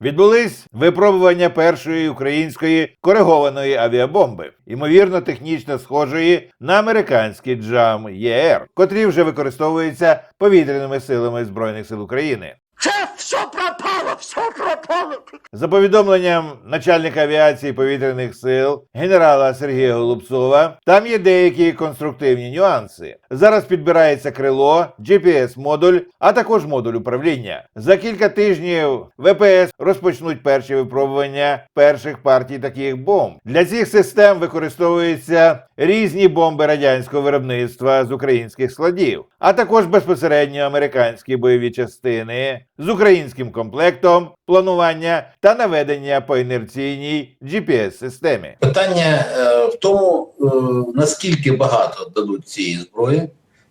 Відбулись випробування першої української коригованої авіабомби, ймовірно, технічно схожої на американський джам ЄР, котрі вже використовуються повітряними силами збройних сил України. Це все пропало, все пропало. За повідомленням начальника авіації повітряних сил генерала Сергія Голубцова, там є деякі конструктивні нюанси. Зараз підбирається крило, GPS-модуль, а також модуль управління. За кілька тижнів ВПС розпочнуть перші випробування перших партій таких бомб. Для цих систем використовуються різні бомби радянського виробництва з українських складів, а також безпосередньо американські бойові частини з українським комплектом, планування та наведення по інерційній GPS-системі. Питання е, в тому, е, наскільки багато дадуть цієї зброї,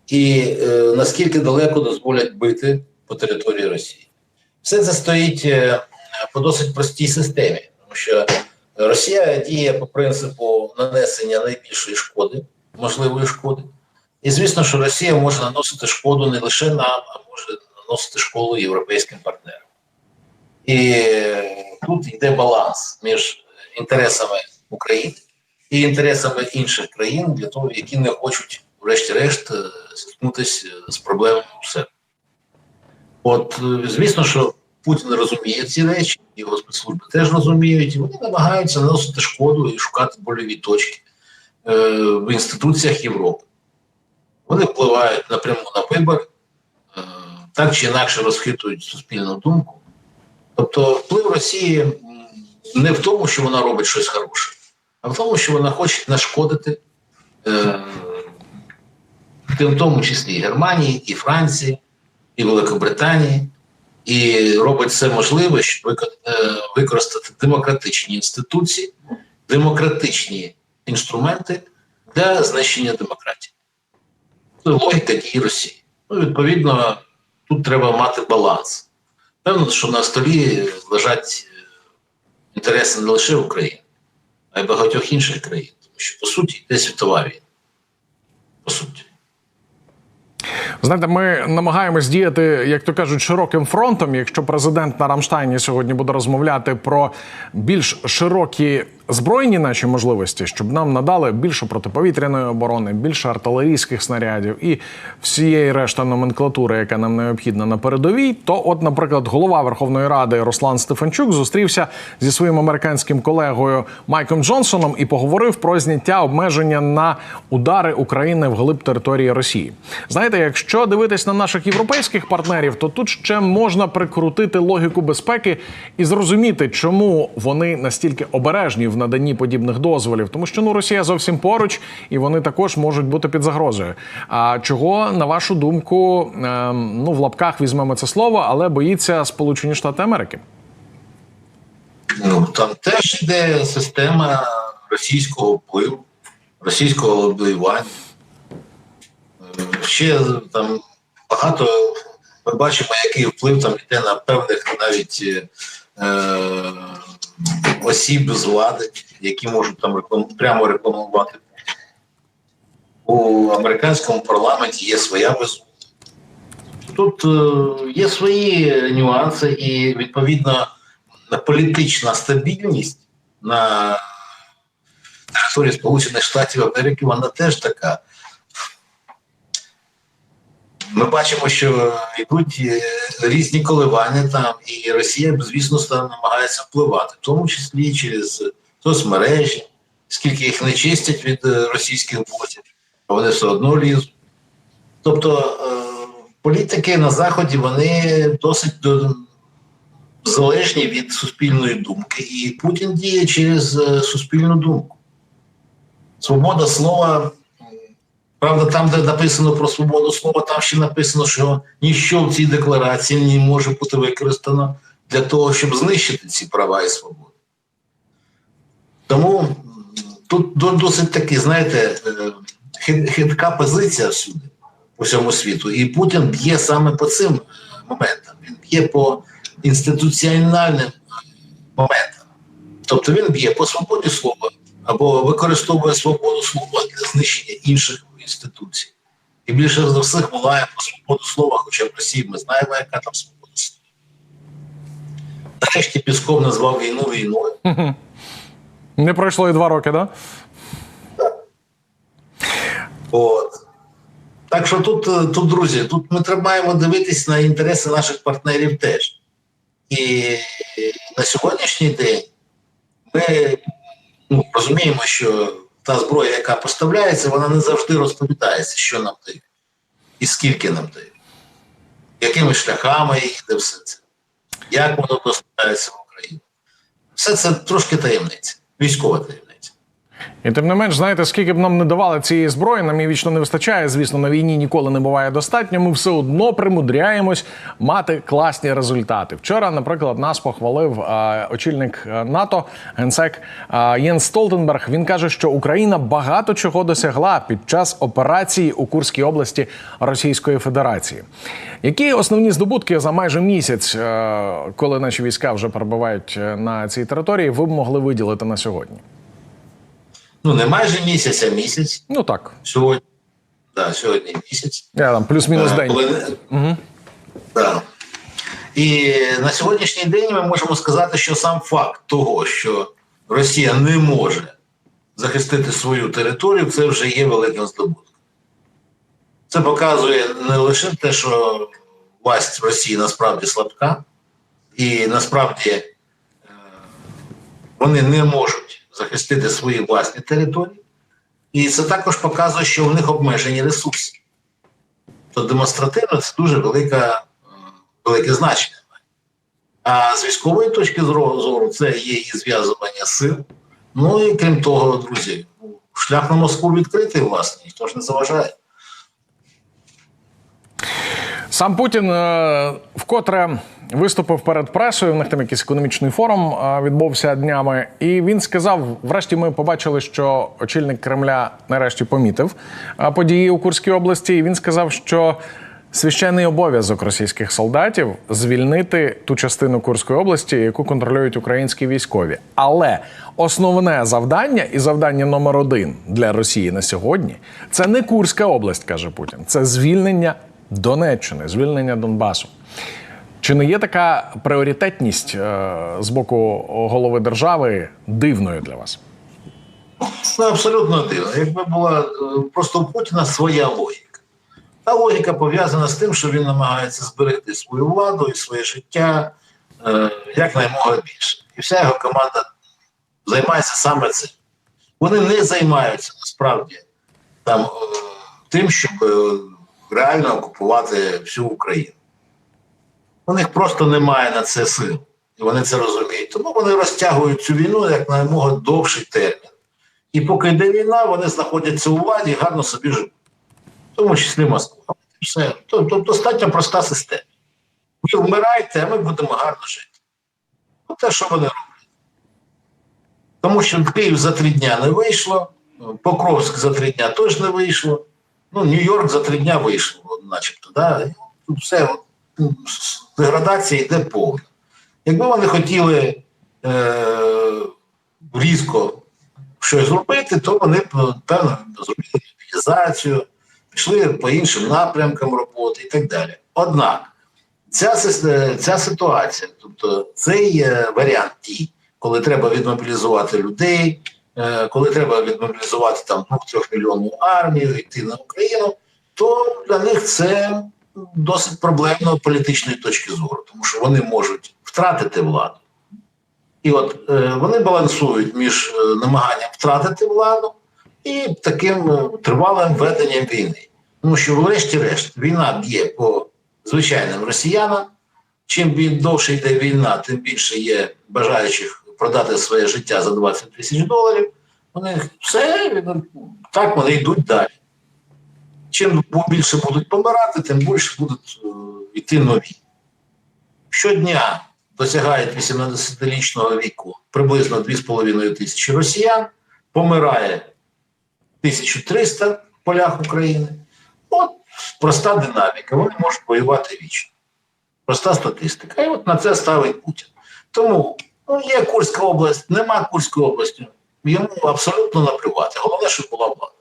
і е, наскільки далеко дозволять бити по території Росії. Все це стоїть по досить простій системі, тому що Росія діє по принципу нанесення найбільшої шкоди, можливої шкоди. І звісно, що Росія може наносити шкоду не лише нам, а може наносити шкоду європейським партнерам. І тут йде баланс між інтересами України і інтересами інших країн для того, які не хочуть, врешті-решт, е, зіткнутися з проблемами у себе. От, е, звісно, що Путін розуміє ці речі, його спецслужби теж розуміють, і вони намагаються наносити шкоду і шукати больові точки е, в інституціях Європи. Вони впливають напряму на вибори, е, так чи інакше розхитують суспільну думку. Тобто вплив Росії не в тому, що вона робить щось хороше, а в тому, що вона хоче нашкодити, е, в тому числі і Германії, і Франції, і Великобританії, і робить все можливе, щоб е, використати демократичні інституції, демократичні інструменти для знищення демократії. Це логіка дії Росії. Ну, відповідно, тут треба мати баланс. Певно, що на столі лежать е, інтереси не лише України, а й багатьох інших країн. Тому що, по суті, йде світова війна. По суті. Знаєте, ми намагаємось діяти, як то кажуть, широким фронтом. Якщо президент на Рамштайні сьогодні буде розмовляти про більш широкі збройні наші можливості, щоб нам надали більше протиповітряної оборони, більше артилерійських снарядів і всієї решта номенклатури, яка нам необхідна на передовій, то, от, наприклад, голова Верховної Ради Руслан Стефанчук зустрівся зі своїм американським колегою Майком Джонсоном і поговорив про зняття обмеження на удари України вглиб території Росії. Знаєте, якщо дивитись на наших європейських партнерів, то тут ще можна прикрутити логіку безпеки і зрозуміти, чому вони настільки обережні в наданні подібних дозволів, тому що ну Росія зовсім поруч, і вони також можуть бути під загрозою. А чого на вашу думку, ем, ну в лапках візьмемо це слово, але боїться Сполучені Штати Америки? Ну, там теж йде система російського впливу, російського лобіювання. Е, Ще там багато ми бачимо, який вплив там йде на певних навіть е, осіб з влади, які можуть там реклам, прямо рекламувати. У американському парламенті є своя безумовність. Тут е, є свої нюанси, і відповідно політична стабільність на території Сполучених Штатів Америки, вона теж така. Ми бачимо, що йдуть е, різні коливання там, і Росія, звісно, намагається впливати, в тому числі через соцмережі, скільки їх не чистять від е, російських ботів, а вони все одно лізуть. Тобто е, політики на Заході вони досить залежні від суспільної думки, і Путін діє через суспільну думку. Свобода слова, правда, там, де написано про свободу слова, там ще написано, що ніщо в цій декларації не може бути використано для того, щоб знищити ці права і свободи. Тому тут досить таки, знаєте, е, хитка позиція всюди по всьому світу. І Путін б'є саме по цим моментам. Він б'є по інституціональним моментам. Тобто він б'є по свободі слова або використовує свободу слова для знищення інших інституцій. І більше за всіх волає про свободу слова, хоча в Росії ми знаємо, яка там свобода слова. нарешті Пісков назвав війну війною. Не пройшло і два роки, да? От. Так що тут, е, тут, друзі, тут ми треба маємо дивитись на інтереси наших партнерів теж. І на сьогоднішній день ми ну, розуміємо, що та зброя, яка поставляється, вона не завжди розповідається, що нам дають і скільки нам дають, якими шляхами їде все це, як воно поставляється в Україну. Все це трошки таємниця, військова таємниця. І тим не менш, знаєте, скільки б нам не давали цієї зброї, нам її вічно не вистачає. Звісно, на війні ніколи не буває достатньо. Ми все одно примудряємось мати класні результати. Вчора, наприклад, нас похвалив е, очільник е, НАТО, генсек е, Єнс Столтенберг. Він каже, що Україна багато чого досягла під час операції у Курській області Російської Федерації. Які основні здобутки за майже місяць, е, коли наші війська вже перебувають е, на цій території, ви б могли виділити на сьогодні? Ну, не майже місяць, а місяць. Ну так, Сьогодні, да, сьогодні місяць. я там плюс-мінус Е, день. коли- Да. І на сьогоднішній день ми можемо сказати, що сам факт того, що Росія не може захистити свою територію, це вже є великим здобутком. Це показує не лише те, що власть Росії насправді слабка, і насправді е, вони не можуть захистити свої власні території. І це також показує, що в них обмежені ресурси. То демонстративно це дуже велика, е, велике значення. А з військової точки зору це є і зв'язування сил. Ну і крім того, друзі, шлях на Москву відкритий, власне, ніхто ж не заважає. Сам Путін е, вкотре виступив перед пресою. У них там якийсь економічний форум е, відбувся днями, і він сказав: врешті, ми побачили, що очільник Кремля нарешті помітив е, події у Курській області. І він сказав, що священний обов'язок російських солдатів звільнити ту частину Курської області, яку контролюють українські військові. Але основне завдання і завдання номер один для Росії на сьогодні це не Курська область, каже Путін, це звільнення Донеччини, звільнення Донбасу. Чи не є така пріоритетність е, з боку голови держави дивною для вас? Ну, абсолютно дивно. Якби була е, просто у Путіна своя логіка. Та логіка пов'язана з тим, що він намагається зберегти свою владу і своє життя е, якнаймога більше. І вся його команда займається саме цим. Вони не займаються насправді там тим, щоб реально окупувати всю Україну. У них просто немає на це сил. І вони це розуміють. Тому вони розтягують цю війну як наймога довший термін. І поки йде війна, вони знаходяться у владі і гарно собі живуть. В тому числі Москва. Все. Тобто достатньо проста система. Ви вмираєте, а ми будемо гарно жити. От те, що вони роблять. Тому що Київ за три дня не вийшло, Покровськ за три дня теж не вийшло. Ну, Нью-Йорк за три дня вийшло, начебто. Да? Все ну, деградація йде повна. Якби вони хотіли е- різко щось зробити, то вони б, певно зробили мобілізацію, пішли по іншим напрямкам роботи і так далі. Однак ця, ця ситуація, тобто цей е, варіант дій, коли треба відмобілізувати людей, е, коли треба відмобілізувати там 2-3 мільйонну армію, йти на Україну, то для них це досить проблемно політичної точки зору, тому що вони можуть втратити владу. І от е, вони балансують між е, намаганням втратити владу і таким е, тривалим веденням війни. Тому що, врешті-решт, війна б'є по звичайним росіянам. Чим довше йде війна, тим більше є бажаючих продати своє життя за 20 тисяч доларів. Вони все ну, так вони йдуть далі. Чим більше будуть помирати, тим більше будуть е, йти нові. Щодня досягають 18-річного віку приблизно 2,5 тисячі росіян, помирає 1300 в полях України. От проста динаміка. Вони можуть воювати вічно. Проста статистика. І от на це ставить Путін. Тому ну, є Курська область, нема Курської області. Йому абсолютно наплювати. Головне, щоб була влада.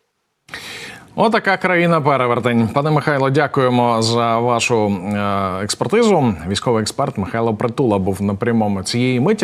Отака країна перевертень. Пане Михайло, дякуємо за вашу е, експертизу. Військовий експерт Михайло Притула був на прямому цієї миті.